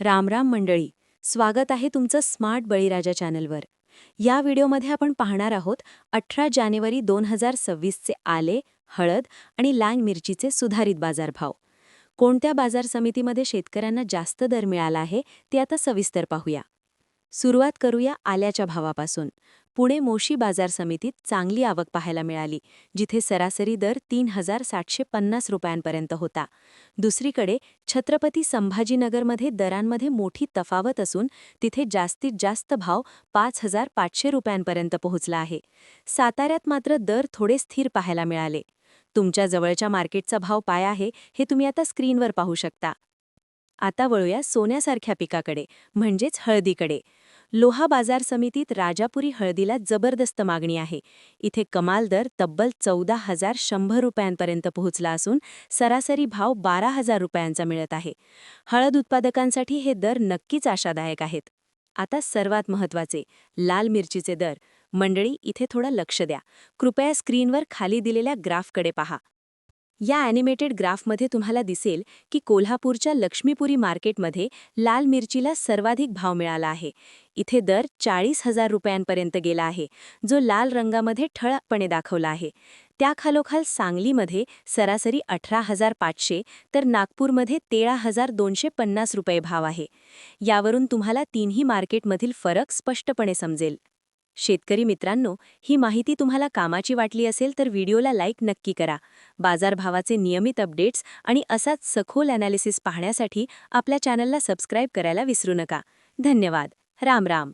रामराम मंडळी स्वागत आहे तुमचं स्मार्ट बळीराजा चॅनलवर. या व्हिडिओमध्ये आपण पाहणार आहोत अठरा जानेवारी दोन हजार सव्वीसचे आले हळद आणि लांग मिरचीचे सुधारित बाजारभाव. कोणत्या बाजार समितीमध्ये शेतकऱ्यांना जास्त दर मिळाला आहे ते आता सविस्तर पाहूया. सुरुवात करूया आल्याच्या भावापासून. पुणे मोशी बाजार समितीत चांगली आवक पाहायला मिळाली जिथे सरासरी दर तीन हजार सातशे पन्नास रुपयांपर्यंत होता. दुसरीकडे छत्रपती संभाजीनगरमध्ये दरांमध्ये मोठी तफावत असून तिथे जास्तीत जास्त भाव पाच हजार पाचशे रुपयांपर्यंत पोहोचला आहे. साताऱ्यात मात्र दर थोडे स्थिर पाहायला मिळाले. तुमच्या जवळच्या मार्केटचा भाव काय आहे हे तुम्ही आता स्क्रीनवर पाहू शकता. आता वळूया सोन्यासारख्या पिकाकडे म्हणजेच हळदीकडे. लोहा बाजार समितीत राजापुरी हळदीला जबरदस्त मागणी आहे. इथे कमाल दर तब्बल चौदा हजार शंभर रुपयांपर्यंत पोहोचला असून सरासरी भाव बारा हजार रुपयांचा मिळत आहे. हळद उत्पादकांसाठी हे दर नक्कीच आशादायक आहेत. आता सर्वात महत्त्वाचे लाल मिरचीचे दर. मंडळी इथे थोडं लक्ष द्या. कृपया स्क्रीनवर खाली दिलेल्या ग्राफकडे पहा. या ॲनिमेटेड ग्राफमध्ये तुम्हाला दिसेल की कोल्हापूरच्या लक्ष्मीपुरी मार्केटमध्ये लाल मिरचीला सर्वाधिक भाव मिळाला आहे. इथे दर चाळीस हजार रुपयांपर्यंत गेला आहे जो लाल रंगामध्ये ठळकपणे दाखवला आहे. त्याखालोखाल सांगलीमध्ये सरासरी अठरा हजार पाचशे तर नागपूरमध्ये तेरा हजार दोनशे पन्नास रुपये भाव आहे. यावरून तुम्हाला तीनही मार्केटमधील फरक स्पष्टपणे समजेल. शेतकरी मित्रांनो ही माहिती तुम्हाला कामाची वाटली असेल तर व्हिडिओला लाईक नक्की करा. बाजारभावाचे नियमित अपडेट्स आणि असाच सखोल ॲनालिसिस पाहण्यासाठी आपल्या चॅनलला सबस्क्राईब करायला विसरू नका. धन्यवाद. राम राम.